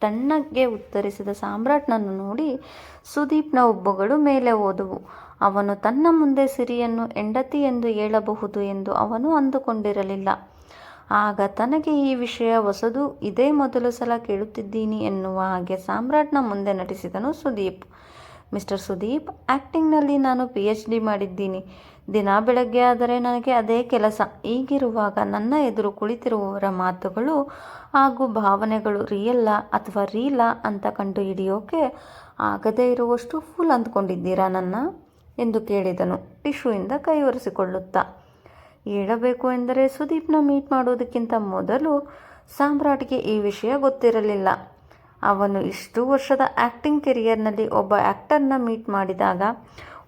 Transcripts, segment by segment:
ತಣ್ಣಗೆ ಉತ್ತರಿಸಿದ ಸಾಮ್ರಾಟ್ನನ್ನು ನೋಡಿ ಸುದೀಪ್ನ ಹುಬ್ಬುಗಳು ಮೇಲೆ ಹೋದವು ಅವನು ತನ್ನ ಮುಂದೆ ಸಿರಿಯನ್ನು ಹೆಂಡತಿ ಎಂದು ಹೇಳಬಹುದು ಎಂದು ಅವನು ಅಂದುಕೊಂಡಿರಲಿಲ್ಲ. ಆಗ ತನಗೆ ಈ ವಿಷಯ ಹೊಸದು, ಇದೇ ಮೊದಲು ಸಲ ಕೇಳುತ್ತಿದ್ದೀನಿ ಎನ್ನುವ ಹಾಗೆ ಸಾಮ್ರಾಟ್ನ ಮುಂದೆ ನಟಿಸಿದನು ಸುದೀಪ್. ಮಿಸ್ಟರ್ ಸುದೀಪ್. ಆ್ಯಕ್ಟಿಂಗ್ನಲ್ಲಿ ನಾನು ಪಿ ಎಚ್ ಡಿ ಮಾಡಿದ್ದೀನಿ. ದಿನ ಬೆಳಗ್ಗೆ ಆದರೆ ನನಗೆ ಅದೇ ಕೆಲಸ. ಈಗಿರುವಾಗ ನನ್ನ ಎದುರು ಕುಳಿತಿರುವವರ ಮಾತುಗಳು ಹಾಗೂ ಭಾವನೆಗಳು ರಿಯಲ್ಲ ಅಥವಾ ರೀಲಾ ಅಂತ ಕಂಡು ಹಿಡಿಯೋಕೆ ಆಗದೇ ಇರುವಷ್ಟು ಫುಲ್ ಅಂದ್ಕೊಂಡಿದ್ದೀರಾ ನನ್ನ? ಎಂದು ಕೇಳಿದನು. ಟಿಶ್ಯೂಯಿಂದ ಕೈ ಒರೆಸಿಕೊಳ್ಳುತ್ತಾ ಹೇಳಬೇಕು ಎಂದರೆ ಸುದೀಪ್ನ ಮೀಟ್ ಮಾಡೋದಕ್ಕಿಂತ ಮೊದಲು ಸಾಮ್ರಾಟ್ಗೆ ಈ ವಿಷಯ ಗೊತ್ತಿರಲಿಲ್ಲ. ಅವನು ಇಷ್ಟು ವರ್ಷದ ಆ್ಯಕ್ಟಿಂಗ್ ಕೆರಿಯರ್ನಲ್ಲಿ ಒಬ್ಬ ಆ್ಯಕ್ಟರ್ನ ಮೀಟ್ ಮಾಡಿದಾಗ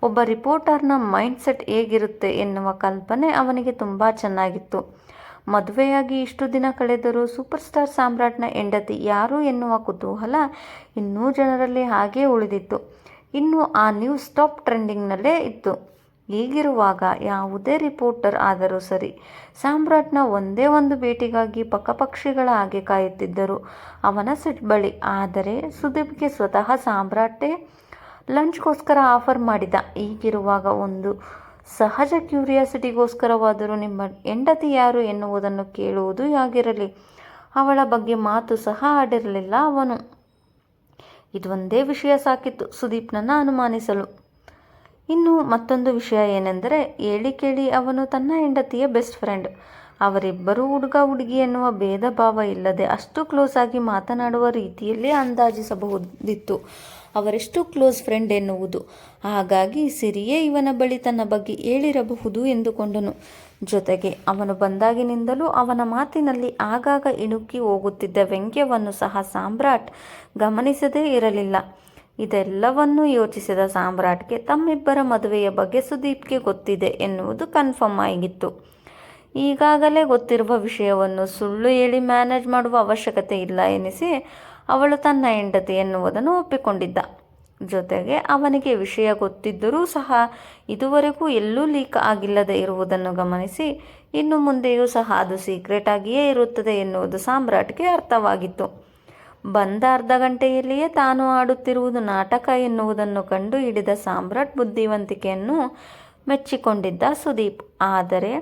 ಒಬ್ಬ ರಿಪೋರ್ಟರ್ನ ಮೈಂಡ್ಸೆಟ್ ಹೇಗಿರುತ್ತೆ ಎನ್ನುವ ಕಲ್ಪನೆ ಅವನಿಗೆ ತುಂಬ ಚೆನ್ನಾಗಿತ್ತು. ಮದುವೆಯಾಗಿ ಇಷ್ಟು ದಿನ ಕಳೆದರೂ ಸೂಪರ್ ಸ್ಟಾರ್ ಸಾಮ್ರಾಟ್ನ ಹೆಂಡತಿ ಯಾರು ಎನ್ನುವ ಕುತೂಹಲ ಇನ್ನೂ ಜನರಲ್ಲಿ ಹಾಗೇ ಉಳಿದಿತ್ತು. ಇನ್ನು ಆ ನ್ಯೂಸ್ ಟಾಪ್ ಟ್ರೆಂಡಿಂಗ್ನಲ್ಲೇ ಇತ್ತು. ಹೀಗಿರುವಾಗ ಯಾವುದೇ ರಿಪೋರ್ಟರ್ ಆದರೂ ಸರಿ, ಸಾಮ್ರಾಟ್ನ ಒಂದೇ ಒಂದು ಭೇಟಿಗಾಗಿ ಪಕ್ಕಪಕ್ಷಿಗಳ ಹಾಗೆ ಕಾಯುತ್ತಿದ್ದರು ಅವನ ಸಿಟ್ ಬಳಿ. ಆದರೆ ಸುದೀಪ್ಗೆ ಸ್ವತಃ ಸಾಮ್ರಾಟೇ ಲಂಚ್ಗೋಸ್ಕರ ಆಫರ್ ಮಾಡಿದ. ಈಗಿರುವಾಗ ಒಂದು ಸಹಜ ಕ್ಯೂರಿಯಾಸಿಟಿಗೋಸ್ಕರವಾದರೂ ನಿಮ್ಮ ಹೆಂಡತಿ ಯಾರು ಎನ್ನುವುದನ್ನು ಕೇಳುವುದು ಯಾಗಿರಲಿ, ಅವಳ ಬಗ್ಗೆ ಮಾತು ಸಹ ಆಡಿರಲಿಲ್ಲ ಅವನು. ಇದೊಂದೇ ವಿಷಯ ಸಾಕಿತ್ತು ಸುದೀಪ್ನನ್ನು ಅನುಮಾನಿಸಲು. ಇನ್ನು ಮತ್ತೊಂದು ವಿಷಯ ಏನೆಂದರೆ, ಹೇಳಿ ಕೇಳಿ ಅವನು ತನ್ನ ಹೆಂಡತಿಯ ಬೆಸ್ಟ್ ಫ್ರೆಂಡ್ ಅವರಿಬ್ಬರು ಹುಡುಗ ಹುಡುಗಿ ಎನ್ನುವ ಭೇದ ಭಾವ ಇಲ್ಲದೆ ಅಷ್ಟು ಕ್ಲೋಸ್ ಆಗಿ ಮಾತನಾಡುವ ರೀತಿಯಲ್ಲಿ ಅಂದಾಜಿಸಬಹುದಿತ್ತು. ಅವರೆಷ್ಟು ಕ್ಲೋಸ್ ಫ್ರೆಂಡ್ ಎನ್ನುವುದು. ಹಾಗಾಗಿ ಸಿರಿಯೇ ಇವನ ಬಳಿ ತನ್ನ ಬಗ್ಗೆ ಹೇಳಿರಬಹುದು ಎಂದುಕೊಂಡನು. ಜೊತೆಗೆ ಅವನು ಬಂದಾಗಿನಿಂದಲೂ ಅವನ ಮಾತಿನಲ್ಲಿ ಆಗಾಗ ಇಣುಕಿ ಹೋಗುತ್ತಿದ್ದ ವ್ಯಂಗ್ಯವನ್ನು ಸಹ ಸಾಮ್ರಾಟ್ ಗಮನಿಸದೇ ಇರಲಿಲ್ಲ. ಇದೆಲ್ಲವನ್ನೂ ಯೋಚಿಸಿದ ಸಾಮ್ರಾಟ್ಗೆ ತಮ್ಮಿಬ್ಬರ ಮದುವೆಯ ಬಗ್ಗೆ ಸುದೀಪ್ಗೆ ಗೊತ್ತಿದೆ ಎನ್ನುವುದು ಕನ್ಫರ್ಮ್ ಆಗಿತ್ತು. ಈಗಾಗಲೇ ಗೊತ್ತಿರುವ ವಿಷಯವನ್ನು ಸುಳ್ಳು ಹೇಳಿ ಮ್ಯಾನೇಜ್ ಮಾಡುವ ಅವಶ್ಯಕತೆ ಇಲ್ಲ ಎನಿಸಿ ಅವಳು ತನ್ನ ಹೆಂಡತಿ ಎನ್ನುವುದನ್ನು ಒಪ್ಪಿಕೊಂಡಿದ್ದ. ಜೊತೆಗೆ ಅವನಿಗೆ ವಿಷಯ ಗೊತ್ತಿದ್ದರೂ ಸಹ ಇದುವರೆಗೂ ಎಲ್ಲೂ ಲೀಕ್ ಆಗಿಲ್ಲದೆ ಇರುವುದನ್ನು ಗಮನಿಸಿ ಇನ್ನು ಮುಂದೆಯೂ ಸಹ ಅದು ಸೀಕ್ರೆಟ್ ಆಗಿಯೇ ಇರುತ್ತದೆ ಎನ್ನುವುದು ಸಾಮ್ರಾಟ್ಗೆ ಅರ್ಥವಾಗಿತ್ತು. ಬಂದ ಅರ್ಧ ಗಂಟೆಯಲ್ಲಿಯೇ ತಾನು ಆಡುತ್ತಿರುವುದು ನಾಟಕ ಎನ್ನುವುದನ್ನು ಕಂಡು ಹಿಡಿದ ಸಾಮ್ರಾಟ್ ಬುದ್ಧಿವಂತಿಕೆಯನ್ನು ಮೆಚ್ಚಿಕೊಂಡಿದ್ದ ಸುದೀಪ್. ಆದರೆ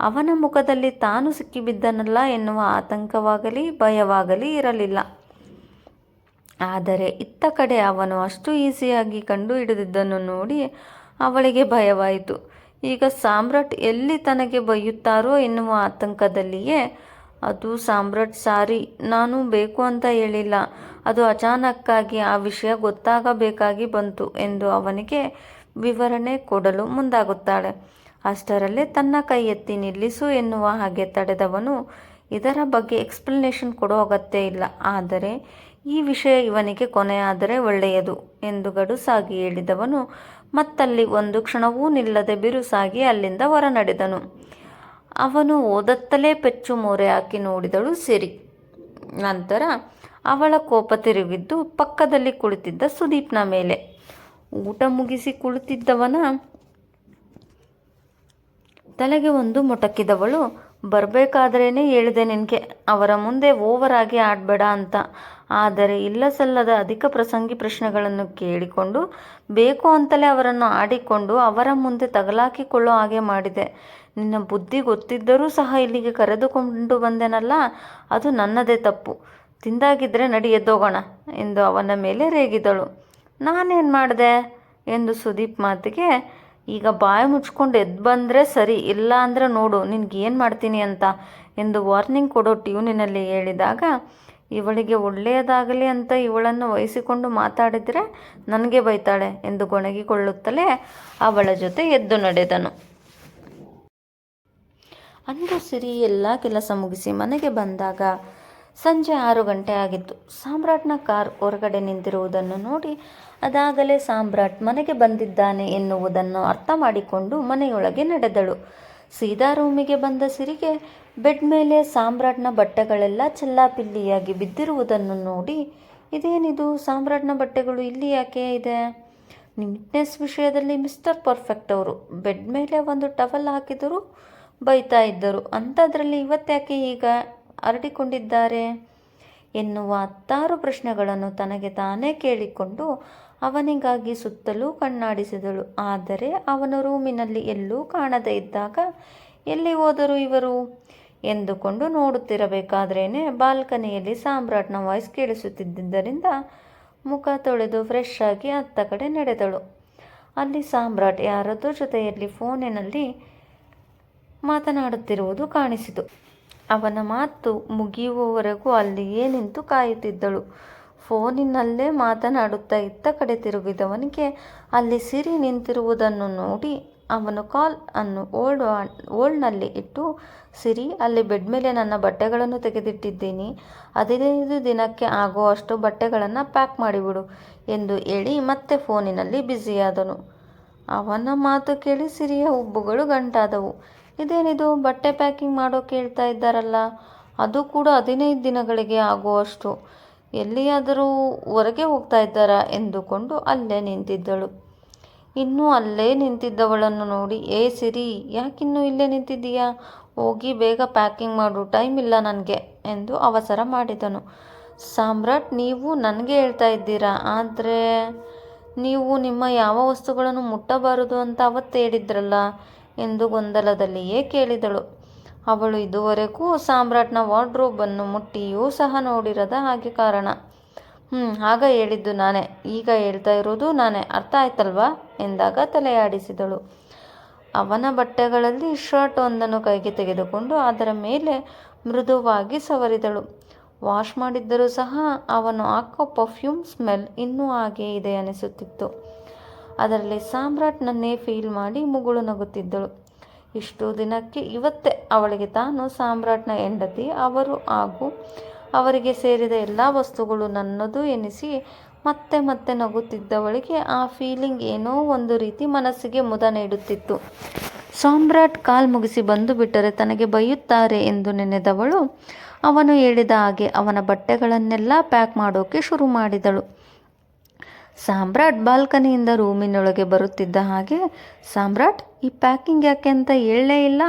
ಅವನ ಮುಖದಲ್ಲಿ ತಾನು ಸಿಕ್ಕಿಬಿದ್ದನಲ್ಲ ಎನ್ನುವ ಆತಂಕವಾಗಲಿ, ಭಯವಾಗಲಿ ಇರಲಿಲ್ಲ. ಆದರೆ ಇತ್ತ ಕಡೆ ಅವನು ಅಷ್ಟು ಈಸಿಯಾಗಿ ಕಂಡು ಹಿಡಿದಿದ್ದನ್ನು ನೋಡಿ ಅವಳಿಗೆ ಭಯವಾಯಿತು. ಈಗ ಸಾಮ್ರಾಟ್ ಎಲ್ಲಿ ತನಗೆ ಬೈಯುತ್ತಾರೋ ಎನ್ನುವ ಆತಂಕದಲ್ಲಿಯೇ ಅದು ಸಾಮ್ರಾಟ್ ಸಾರಿ, ನಾನು ಬೇಕು ಅಂತ ಹೇಳಿಲ್ಲ. ಅದು ಅಚಾನಕ್ಕಾಗಿ ಆ ವಿಷಯ ಗೊತ್ತಾಗಬೇಕಾಗಿ ಬಂತು ಎಂದು ಅವನಿಗೆ ವಿವರಣೆ ಕೊಡಲು ಮುಂದಾಗುತ್ತಾಳೆ. ಅಷ್ಟರಲ್ಲೇ ತನ್ನ ಕೈ ಎತ್ತಿ ನಿಲ್ಲಿಸು ಎನ್ನುವ ಹಾಗೆ ತಡೆದವನು ಇದರ ಬಗ್ಗೆ ಎಕ್ಸ್ಪ್ಲನೇಷನ್ ಕೊಡೋ ಅಗತ್ಯ ಇಲ್ಲ. ಆದರೆ ಈ ವಿಷಯ ಇವನಿಗೆ ಕೊನೆಯಾದರೆ ಒಳ್ಳೆಯದು ಎಂದು ಗಡುಸಾಗಿ ಹೇಳಿದವನು ಮತ್ತಲ್ಲಿ ಒಂದು ಕ್ಷಣವೂ ನಿಲ್ಲದೆ ಬಿರುಸಾಗಿ ಅಲ್ಲಿಂದ ಹೊರ ನಡೆದನು ಅವನು ಓದತ್ತಲೇ ಪೆಚ್ಚು ಮೋರೆ ಹಾಕಿ ನೋಡಿದಳು ಸಿರಿ. ನಂತರ ಅವಳ ಕೋಪ ತಿರುಗಿದ್ದು ಪಕ್ಕದಲ್ಲಿ ಕುಳಿತಿದ್ದ ಸುದೀಪ್ನ ಮೇಲೆ. ಊಟ ಮುಗಿಸಿ ಕುಳಿತಿದ್ದವನ ತಲೆಗೆ ಒಂದು ಮೊಟಕಿದವಳು ಬರಬೇಕಾದ್ರೇ ಹೇಳಿದೆ ನಿನಗೆ, ಅವರ ಮುಂದೆ ಓವರ್ ಆಗಿ ಆಡಬೇಡ ಅಂತ. ಆದರೆ ಇಲ್ಲ ಸಲ್ಲದ ಅಧಿಕ ಪ್ರಸಂಗಿ ಪ್ರಶ್ನೆಗಳನ್ನು ಕೇಳಿಕೊಂಡು, ಬೇಕು ಅಂತಲೇ ಅವರನ್ನು ಆಡಿಕೊಂಡು ಅವರ ಮುಂದೆ ತಗಲಾಕಿಕೊಳ್ಳೋ ಹಾಗೆ ಮಾಡಿದೆ. ನಿನ್ನ ಬುದ್ಧಿ ಗೊತ್ತಿದ್ದರೂ ಸಹ ಇಲ್ಲಿಗೆ ಕರೆದುಕೊಂಡು ಬಂದೆನಲ್ಲ, ಅದು ನನ್ನದೇ ತಪ್ಪು. ತಿಂದಾಗಿದ್ದರೆ ನಡಿ ಎದ್ದೋಗೋಣ ಎಂದು ಅವನ ಮೇಲೆ ರೇಗಿದಳು. ನಾನೇನು ಮಾಡಿದೆ? ಎಂದು ಸುದೀಪ್ ಮಾತಿಗೆ ಈಗ ಬಾಯಿ ಮುಚ್ಕೊಂಡು ಎದ್ದು ಬಂದರೆ ಸರಿ, ಇಲ್ಲ ಅಂದರೆ ನೋಡು, ನಿನಗೆ ಏನು ಮಾಡ್ತೀನಿ ಅಂತ ಎಂದು ವಾರ್ನಿಂಗ್ ಕೊಡೋ ಟ್ಯೂನಿನಲ್ಲಿ ಹೇಳಿದಾಗ, ಇವಳಿಗೆ ಒಳ್ಳೆಯದಾಗಲಿ ಅಂತ ಇವಳನ್ನು ವಹಿಸಿಕೊಂಡು ಮಾತಾಡಿದರೆ ನನಗೆ ಬೈತಾಳೆ ಎಂದು ಗೊಣಗಿಕೊಳ್ಳುತ್ತಲೇ ಅವಳ ಜೊತೆ ಎದ್ದು ನಡೆದನು. ಅಂದು ಸಿರಿ ಎಲ್ಲ ಕೆಲಸ ಮುಗಿಸಿ ಮನೆಗೆ ಬಂದಾಗ ಸಂಜೆ ಆರು ಗಂಟೆ ಆಗಿತ್ತು. ಸಾಮ್ರಾಟ್ನ ಕಾರ್ ಹೊರಗಡೆ ನಿಂತಿರುವುದನ್ನು ನೋಡಿ ಅದಾಗಲೇ ಸಾಮ್ರಾಟ್ ಮನೆಗೆ ಬಂದಿದ್ದಾನೆ ಎನ್ನುವುದನ್ನು ಅರ್ಥ ಮಾಡಿಕೊಂಡು ಮನೆಯೊಳಗೆ ನಡೆದಳು. ಸೀದಾ ರೂಮಿಗೆ ಬಂದ ಸಿರಿಗೆ ಬೆಡ್ ಮೇಲೆ ಸಾಮ್ರಾಟ್ನ ಬಟ್ಟೆಗಳೆಲ್ಲ ಚೆಲ್ಲಾಪಿಲ್ಲಿಯಾಗಿ ಬಿದ್ದಿರುವುದನ್ನು ನೋಡಿ, ಇದೇನಿದು? ಸಾಮ್ರಾಟ್ನ ಬಟ್ಟೆಗಳು ಇಲ್ಲಿ ಯಾಕೆ ಇದೆ? ನೀಟ್ನೆಸ್ ವಿಷಯದಲ್ಲಿ ಮಿಸ್ಟರ್ ಪರ್ಫೆಕ್ಟ್ ಅವರು. ಬೆಡ್ ಮೇಲೆ ಒಂದು ಟವಲ್ ಹಾಕಿದರೂ ಬೈತಾ ಇದ್ದರು. ಅಂಥದ್ರಲ್ಲಿ ಇವತ್ತ್ಯಾಕೆ ಈಗ? ಹರಡಿಕೊಂಡಿದ್ದಾರೆ ಎನ್ನುವ ಹತ್ತಾರು ಪ್ರಶ್ನೆಗಳನ್ನು ತನಗೆ ತಾನೇ ಕೇಳಿಕೊಂಡು ಅವನಿಗಾಗಿ ಸುತ್ತಲೂ ಕಣ್ಣಾಡಿಸಿದಳು. ಆದರೆ ಅವನ ರೂಮಿನಲ್ಲಿ ಎಲ್ಲೂ ಕಾಣದೇ ಇದ್ದಾಗ, ಎಲ್ಲಿ ಹೋದರು ಇವರು? ಎಂದುಕೊಂಡು ನೋಡುತ್ತಿರಬೇಕಾದ್ರೇನೆ ಬಾಲ್ಕನಿಯಲ್ಲಿ ಸಾಮ್ರಾಟ್ನ ವಾಯ್ಸ್ ಕೇಳಿಸುತ್ತಿದ್ದರಿಂದ ಮುಖ ತೊಳೆದು ಫ್ರೆಶ್ ಆಗಿ ಅತ್ತ ಕಡೆ ನಡೆದಳು. ಅಲ್ಲಿ ಸಾಮ್ರಾಟ್ ಯಾರದೋ ಜೊತೆಯಲ್ಲಿ ಫೋನಿನಲ್ಲಿ ಮಾತನಾಡುತ್ತಿರುವುದು ಕಾಣಿಸಿತು. ಅವನ ಮಾತು ಮುಗಿಯುವವರೆಗೂ ಅಲ್ಲಿಯೇ ನಿಂತು ಕಾಯುತ್ತಿದ್ದಳು. ಫೋನಿನಲ್ಲೇ ಮಾತನಾಡುತ್ತಾ ಇತ್ತ ಕಡೆ ತಿರುಗಿದವನಿಗೆ ಅಲ್ಲಿ ಸಿರಿ ನಿಂತಿರುವುದನ್ನು ನೋಡಿ ಅವನು ಕಾಲ್ ಅನ್ನು ಓಲ್ಡ್ ಓಲ್ಡ್ನಲ್ಲಿ ಇಟ್ಟು, ಸಿರಿ, ಅಲ್ಲಿ ಬೆಡ್ ಮೇಲೆ ನನ್ನ ಬಟ್ಟೆಗಳನ್ನು ತೆಗೆದಿಟ್ಟಿದ್ದೀನಿ. ಹದಿನೈದು ದಿನಕ್ಕೆ ಆಗುವಷ್ಟು ಬಟ್ಟೆಗಳನ್ನು ಪ್ಯಾಕ್ ಮಾಡಿಬಿಡು ಎಂದು ಹೇಳಿ ಮತ್ತೆ ಫೋನಿನಲ್ಲಿ ಬ್ಯುಸಿಯಾದನು. ಅವನ ಮಾತು ಕೇಳಿ ಸಿರಿಯ ಉಬ್ಬುಗಳು ಗಂಟಾದವು. ಇದೇನಿದು? ಬಟ್ಟೆ ಪ್ಯಾಕಿಂಗ್ ಮಾಡೋಕೆ ಹೇಳ್ತಾ ಇದ್ದಾರಲ್ಲ. ಅದು ಕೂಡ ಹದಿನೈದು ದಿನಗಳಿಗೆ ಆಗುವಷ್ಟು. ಎಲ್ಲಿಯಾದರೂ ಹೊರಗೆ ಹೋಗ್ತಾ ಇದ್ದಾರಾ ಎಂದುಕೊಂಡು ಅಲ್ಲೇ ನಿಂತಿದ್ದಳು. ಇನ್ನೂ ಅಲ್ಲೇ ನಿಂತಿದ್ದವಳನ್ನು ನೋಡಿ, ಏ ಸಿರಿ, ಯಾಕಿನ್ನೂ ಇಲ್ಲೇ ನಿಂತಿದ್ದೀಯಾ? ಹೋಗಿ ಬೇಗ ಪ್ಯಾಕಿಂಗ್ ಮಾಡು, ಟೈಮ್ ಇಲ್ಲ ನನಗೆ, ಎಂದು ಅವಸರ ಮಾಡಿದನು. ಸಾಮ್ರಾಟ್, ನೀವು ನನಗೆ ಹೇಳ್ತಾ ಇದ್ದೀರಾ? ಆದರೆ, ನೀವು ನಿಮ್ಮ ಯಾವ ವಸ್ತುಗಳನ್ನು ಮುಟ್ಟಬಾರದು ಅಂತ ಅವತ್ತು ಹೇಳಿದ್ರಲ್ಲ. ಎಂದು ಗೊಂದಲದಲ್ಲಿಯೇ ಕೇಳಿದಳು. ಅವಳು ಇದುವರೆಗೂ ಸಾಮ್ರಾಟ್ನ ವಾರ್ಡ್ರೋಬನ್ನು ಮುಟ್ಟಿಯೂ ಸಹ ನೋಡಿರದ ಹಾಗೆ ಕಾರಣ. ಹ್ಞೂ ಆಗ ಹೇಳಿದ್ದು ನಾನೇ. ಈಗ ಹೇಳ್ತಾ ಇರೋದು ನಾನೇ. ಅರ್ಥ ಆಯ್ತಲ್ವಾ? ಎಂದಾಗ ತಲೆಯಾಡಿಸಿದಳು. ಅವನ ಬಟ್ಟೆಗಳಲ್ಲಿ ಶರ್ಟ್ ಒಂದನ್ನು ಕೈಗೆ ತೆಗೆದುಕೊಂಡು ಅದರ ಮೇಲೆ ಮೃದುವಾಗಿ ಸವರಿದಳು. ವಾಶ್ ಮಾಡಿದ್ದರೂ ಸಹ ಅವನು ಹಾಕೋ ಪರ್ಫ್ಯೂಮ್ ಸ್ಮೆಲ್ ಇನ್ನೂ ಹಾಗೆ ಇದೆ ಅನಿಸುತ್ತಿತ್ತು. ಅದರಲ್ಲಿ ಸಾಮ್ರಾಟ್ನನ್ನೇ ಫೀಲ್ ಮಾಡಿ ಮುಗುಳು ನಗುತ್ತಿದ್ದಳು. ಇಷ್ಟು ದಿನಕ್ಕೆ ಇವತ್ತೇ ಅವಳಿಗೆ ತಾನು ಸಾಮ್ರಾಟ್ನ ಹೆಂಡತಿ, ಅವರು ಹಾಗೂ ಅವರಿಗೆ ಸೇರಿದ ಎಲ್ಲ ವಸ್ತುಗಳು ನನ್ನದು ಎನಿಸಿ ಮತ್ತೆ ಮತ್ತೆ ನಗುತ್ತಿದ್ದವಳಿಗೆ ಆ ಫೀಲಿಂಗ್ ಏನೋ ಒಂದು ರೀತಿ ಮನಸ್ಸಿಗೆ ಮುದ ನೀಡುತ್ತಿತ್ತು. ಸಾಮ್ರಾಟ್ ಕಾಲ್ ಮುಗಿಸಿ ಬಂದು ಬಿಟ್ಟರೆ ತನಗೆ ಬೈಯುತ್ತಾರೆ ಎಂದು ನೆನೆದವಳು. ಅವನು ಹೇಳಿದ ಹಾಗೆ ಅವನ ಬಟ್ಟೆಗಳನ್ನೆಲ್ಲ ಪ್ಯಾಕ್ ಮಾಡೋಕೆ ಶುರು ಮಾಡಿದಳು. ಸಾಮ್ರಾಟ್ ಬಾಲ್ಕನಿಯಿಂದ ರೂಮಿನೊಳಗೆ ಬರುತ್ತಿದ್ದ ಹಾಗೆ, ಸಾಮ್ರಾಟ್, ಈ ಪ್ಯಾಕಿಂಗ್ ಯಾಕೆ ಅಂತ ಹೇಳಲೇ ಇಲ್ಲ?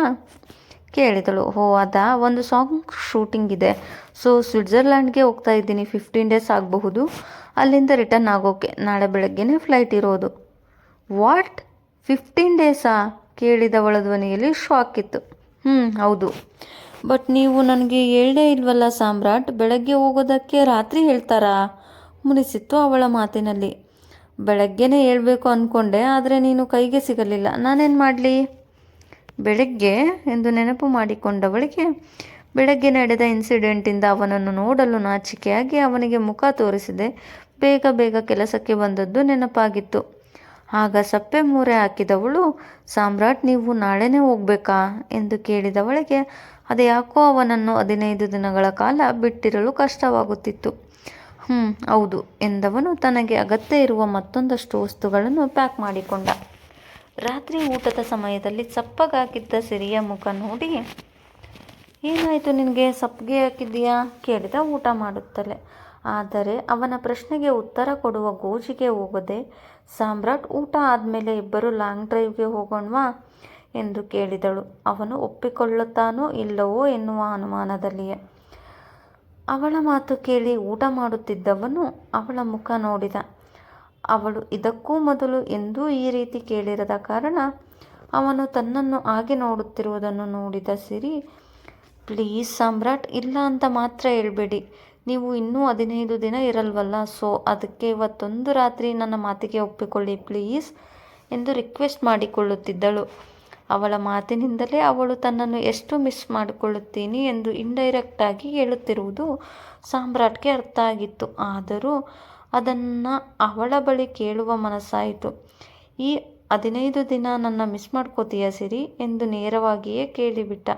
ಕೇಳಿದಳು. ಹೋ ಅದಾ? ಒಂದು ಸಾಂಗ್ ಶೂಟಿಂಗ್ ಇದೆ. ಸೊ, ಸ್ವಿಟ್ಜರ್ಲ್ಯಾಂಡ್ಗೆ ಹೋಗ್ತಾ ಇದ್ದೀನಿ. ಫಿಫ್ಟೀನ್ ಡೇಸ್ ಆಗಬಹುದು. ಅಲ್ಲಿಂದ ರಿಟರ್ನ್ ಆಗೋಕೆ. ನಾಳೆ ಬೆಳಗ್ಗೆನೇ ಫ್ಲೈಟ್ ಇರೋದು. ವಾಟ್? ಫಿಫ್ಟೀನ್ ಡೇಸಾ? ಕೇಳಿದವಳ ಧ್ವನಿಯಲ್ಲಿ ಶಾಕ್ ಇತ್ತು. ಹ್ಞೂ ಹೌದು. ಬಟ್ ನೀವು ನನಗೆ ಹೇಳೇ ಇಲ್ವಲ್ಲ ಸಾಮ್ರಾಟ್? ಬೆಳಗ್ಗೆ ಹೋಗೋದಕ್ಕೆ ರಾತ್ರಿ ಹೇಳ್ತಾರಾ? ಮುನಿಸಿತ್ತು ಅವಳ ಮಾತಿನಲ್ಲಿ. ಬೆಳಗ್ಗೆನೇ ಹೇಳಬೇಕು ಅಂದ್ಕೊಂಡೆ ಆದರೆ ನೀನು ಕೈಗೆ ಸಿಗಲಿಲ್ಲ. ನಾನೇನು ಮಾಡಲಿ? ಬೆಳಗ್ಗೆ ಎಂದು ನೆನಪು ಮಾಡಿಕೊಂಡವಳಿಗೆ, ಬೆಳಗ್ಗೆ ನಡೆದ ಇನ್ಸಿಡೆಂಟಿಂದ ಅವನನ್ನು ನೋಡಲು ನಾಚಿಕೆಯಾಗಿ ಅವನಿಗೆ ಮುಖ ತೋರಿಸಿದೆ. ಬೇಗ ಬೇಗ ಕೆಲಸಕ್ಕೆ ಬಂದದ್ದು ನೆನಪಾಗಿತ್ತು. ಆಗ ಸಪ್ಪೆ ಮೂರೆ ಹಾಕಿದವಳು, ಸಾಮ್ರಾಟ್, ನೀವು ನಾಳೆನೇ ಹೋಗ್ಬೇಕಾ? ಎಂದು ಕೇಳಿದವಳಿಗೆ ಅದು ಯಾಕೋ ಅವನನ್ನು ಹದಿನೈದು ದಿನಗಳ ಕಾಲ ಬಿಟ್ಟಿರಲು ಕಷ್ಟವಾಗುತ್ತಿತ್ತು. ಹ್ಞೂ ಹೌದು. ಎಂದವನು ತನಗೆ ಅಗತ್ಯ ಇರುವ ಮತ್ತೊಂದಷ್ಟು ವಸ್ತುಗಳನ್ನು ಪ್ಯಾಕ್ ಮಾಡಿಕೊಂಡ. ರಾತ್ರಿ ಊಟದ ಸಮಯದಲ್ಲಿ ಸಪ್ಪಗಾಗಿದ್ದ ಸಿರಿಯ ಮುಖ ನೋಡಿ, ಏನಾಯಿತು ನಿನಗೆ? ಸಪ್ಪಗೆ ಹಾಕಿದ್ದೀಯಾ? ಕೇಳಿದ ಊಟ ಮಾಡುತ್ತಲೇ. ಆದರೆ ಅವನ ಪ್ರಶ್ನೆಗೆ ಉತ್ತರ ಕೊಡುವ ಗೋಜಿಗೆ ಹೋಗದೆ, ಸಾಮ್ರಾಟ್, ಊಟ ಆದಮೇಲೆ ಇಬ್ಬರು ಲಾಂಗ್ ಡ್ರೈವ್ಗೆ ಹೋಗೋಣವಾ? ಎಂದು ಕೇಳಿದಳು. ಅವನು, ಒಪ್ಪಿಕೊಳ್ಳುತ್ತಾನೋ ಇಲ್ಲವೋ ಎನ್ನುವ ಅನುಮಾನದಲ್ಲಿಯೇ. ಅವಳ ಮಾತು ಕೇಳಿ ಊಟ ಮಾಡುತ್ತಿದ್ದವನು ಅವಳ ಮುಖ ನೋಡಿದ. ಅವಳು ಇದಕ್ಕೂ ಮೊದಲು ಎಂದೂ ಈ ರೀತಿ ಕೇಳಿರದ ಕಾರಣ ಅವನು ತನ್ನನ್ನು ಹಾಗೆ ನೋಡುತ್ತಿರುವುದನ್ನು ನೋಡಿದ ಸಿರಿ, ಪ್ಲೀಸ್ ಸಾಮ್ರಾಟ್, ಇಲ್ಲ ಅಂತ ಮಾತ್ರ ಹೇಳ್ಬೇಡಿ. ನೀವು ಇನ್ನೂ ಹದಿನೈದು ದಿನ ಇರಲ್ವಲ್ಲ, ಸೊ ಅದಕ್ಕೆ ಇವತ್ತೊಂದು ರಾತ್ರಿ ನನ್ನ ಮಾತಿಗೆ ಒಪ್ಪಿಕೊಳ್ಳಿ, ಪ್ಲೀಸ್ ಎಂದು ರಿಕ್ವೆಸ್ಟ್ ಮಾಡಿಕೊಳ್ಳುತ್ತಿದ್ದಳು. ಅವಳ ಮಾತಿನಿಂದಲೇ ಅವಳು ತನ್ನನ್ನು ಎಷ್ಟು ಮಿಸ್ ಮಾಡಿಕೊಳ್ಳುತ್ತೀನಿ ಎಂದು ಇಂಡೈರೆಕ್ಟಾಗಿ ಹೇಳುತ್ತಿರುವುದು ಸಾಮ್ರಾಟ್ಗೆ ಅರ್ಥ ಆಗಿತ್ತು. ಆದರೂ ಅದನ್ನು ಅವಳ ಬಳಿ ಕೇಳುವ ಮನಸ್ಸಾಯಿತು. ಈ ಹದಿನೈದು ದಿನ ನನ್ನ ಮಿಸ್ ಮಾಡ್ಕೋತೀಯ ಸಿರಿ ಎಂದು ನೇರವಾಗಿಯೇ ಕೇಳಿಬಿಟ್ಟ.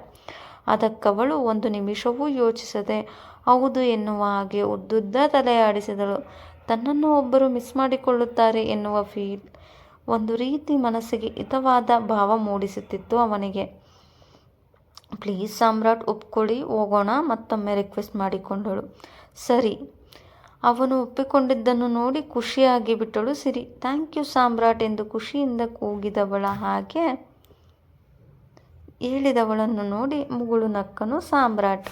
ಅದಕ್ಕವಳು ಒಂದು ನಿಮಿಷವೂ ಯೋಚಿಸದೆ, ಹೌದು ಎನ್ನುವ ಹಾಗೆ ಉದ್ದುದ್ದ ತಲೆಯಾಡಿಸಿದಳು. ತನ್ನನ್ನು ಒಬ್ಬರು ಮಿಸ್ ಮಾಡಿಕೊಳ್ಳುತ್ತಾರೆ ಎನ್ನುವ ಫೀಲ್ ಒಂದು ರೀತಿ ಮನಸ್ಸಿಗೆ ಹಿತವಾದ ಭಾವ ಮೂಡಿಸುತ್ತಿತ್ತು ಅವನಿಗೆ. ಪ್ಲೀಸ್ ಸಾಮ್ರಾಟ್, ಒಪ್ಕೊಳ್ಳಿ, ಹೋಗೋಣ, ಮತ್ತೊಮ್ಮೆ ರಿಕ್ವೆಸ್ಟ್ ಮಾಡಿಕೊಂಡಳು. ಸರಿ. ಅವನು ಒಪ್ಪಿಕೊಂಡಿದ್ದನ್ನು ನೋಡಿ ಖುಷಿಯಾಗಿ ಬಿಟ್ಟಳು. ಸಿರಿ, ಥ್ಯಾಂಕ್ ಯು ಸಾಮ್ರಾಟ್ ಎಂದು ಖುಷಿಯಿಂದ ಕೂಗಿದವಳ ಹಾಗೆ ಹೇಳಿದವಳನ್ನು ನೋಡಿ ಮುಗುಳು ನಕ್ಕನು ಸಾಮ್ರಾಟ್.